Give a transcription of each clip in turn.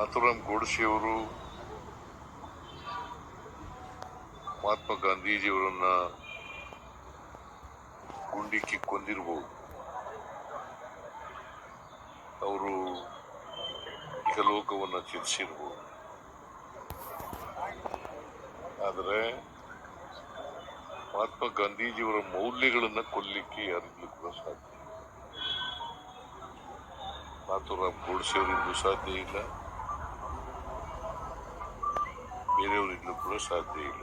ನಾಥುರಾಮ್ ಗೋಡ್ಸೆಯವರು, ಮಹಾತ್ಮ ಗಾಂಧೀಜಿಯವರನ್ನ ಗುಂಡಿಕ್ಕಿ ಕೊಂದಿರಬಹುದು ಅವರು ಇಹಲೋಕವನ್ನ ತ್ಯಜಿಸಿರ್ಬೋದು ಆದರೆ ಮಹಾತ್ಮ ಗಾಂಧೀಜಿಯವರ ಮೌಲ್ಯಗಳನ್ನ ಕೊಲ್ಲಿಕ್ಕೆ ಯಾರಿಗೂ ಕೂಡ ಸಾಧ್ಯ ಇಲ್ಲ. ನಾಥುರಾಮ್ ಗೋಡ್ಸೆಯವರಿಂದಲೂ ಸಾಧ್ಯ ಇಲ್ಲ. ಬೇರೆಯವರಿಂದಲೂ ಕೂಡ ಸಾಧ್ಯ ಇಲ್ಲ.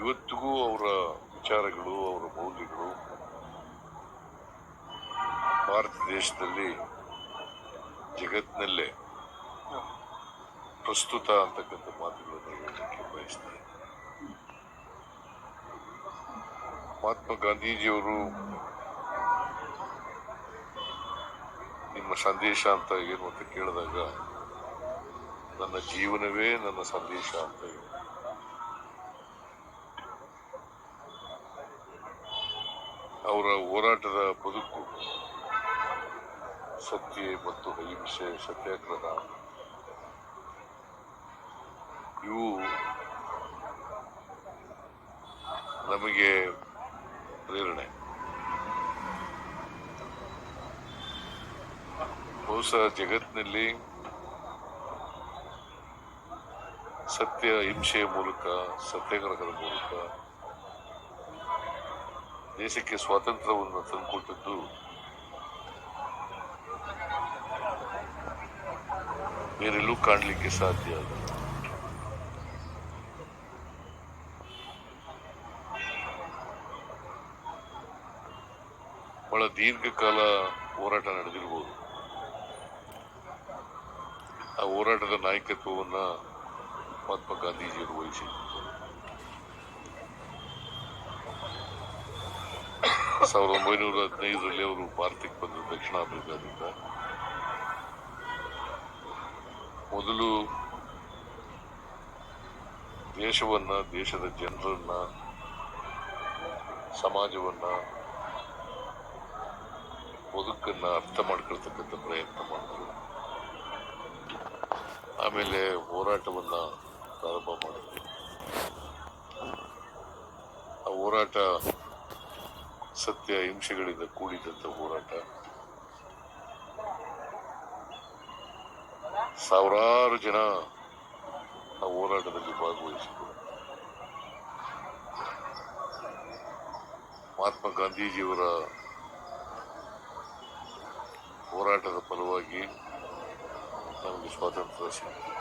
ಇವತ್ತಿಗೂ ಅವರ ವಿಚಾರಗಳು, ಅವರ ಮೌಲ್ಯಗಳು ಭಾರತ ದೇಶದಲ್ಲಿ ಜಗತ್ತಿನಲ್ಲೇ ಪ್ರಸ್ತುತ ಅಂತಕ್ಕಂಥ ಮಾತುಗಳನ್ನು ಹೇಳಲಿಕ್ಕೆ ಬಯಸ್ತೇನೆ ಮಹಾತ್ಮ ಗಾಂಧೀಜಿಯವರು ನಿಮ್ಮ ಸಂದೇಶ ಅಂತ ಏನು ಅಂತ ಕೇಳಿದಾಗ ನನ್ನ ಜೀವನವೇ ನನ್ನ ಸಂದೇಶ ಅಂತ ಅವರ ಹೋರಾಟದ ಬದುಕು ಸತ್ಯ ಮತ್ತು ಅಹಿಂಸೆ ಸತ್ಯಾಗ್ರಹ. ಇವು ನಮಗೆ ಪ್ರೇರಣೆ. ಬಹುಶಃ ಜಗತ್ತಿನಲ್ಲಿ ಸತ್ಯ ಹಿಂಸೆಯ ಮೂಲಕ, ಸತ್ಯಾಗ್ರಹದ ಮೂಲಕ ದೇಶಕ್ಕೆ ಸ್ವಾತಂತ್ರ್ಯವನ್ನು ತಂದುಕೊಟ್ಟಿದ್ದು ಬೇರೆಲ್ಲೂ ಕಾಣಲಿಕ್ಕೆ ಸಾಧ್ಯ ಅಲ್ಲ. ಬಹಳ ದೀರ್ಘಕಾಲ ಹೋರಾಟ ನಡೆದಿರಬಹುದು ಆ ಹೋರಾಟದ ನಾಯಕತ್ವವನ್ನ ಮಹಾತ್ಮ ಗಾಂಧೀಜಿಯವರು ವಹಿಸಿ ಸಾವಿರದ ಒಂಬೈನೂರ ಹದಿನೈದರಲ್ಲಿ ಅವರು ಭಾರತಕ್ಕೆ ಬಂದರು ದಕ್ಷಿಣ ಆಫ್ರಿಕಾದಿಂದ ಮೊದಲು ದೇಶವನ್ನ, ದೇಶದ ಜನರನ್ನ, ಸಮಾಜವನ್ನ ಬದುಕನ್ನ ಅರ್ಥ ಮಾಡ್ಕೊಳ್ತಕ್ಕಂಥ ಪ್ರಯತ್ನ ಮಾಡಿದ್ರು. ಆಮೇಲೆ ಹೋರಾಟವನ್ನ ಪ್ರಾರಂಭ ಮಾಡಿದ್ವಿ ಆ ಹೋರಾಟ ಸತ್ಯ ಹಿಂಸೆಗಳಿಂದ ಕೂಡಿದಂತ ಹೋರಾಟ. ಸಾವಿರಾರು ಜನ ಆ ಹೋರಾಟದಲ್ಲಿ ಭಾಗವಹಿಸಿದರು. ಮಹಾತ್ಮ ಗಾಂಧೀಜಿಯವರ ಹೋರಾಟದ ಫಲವಾಗಿ ನಮಗೆ ಸ್ವಾತಂತ್ರ್ಯ ಸಿಕ್ಕಿತು.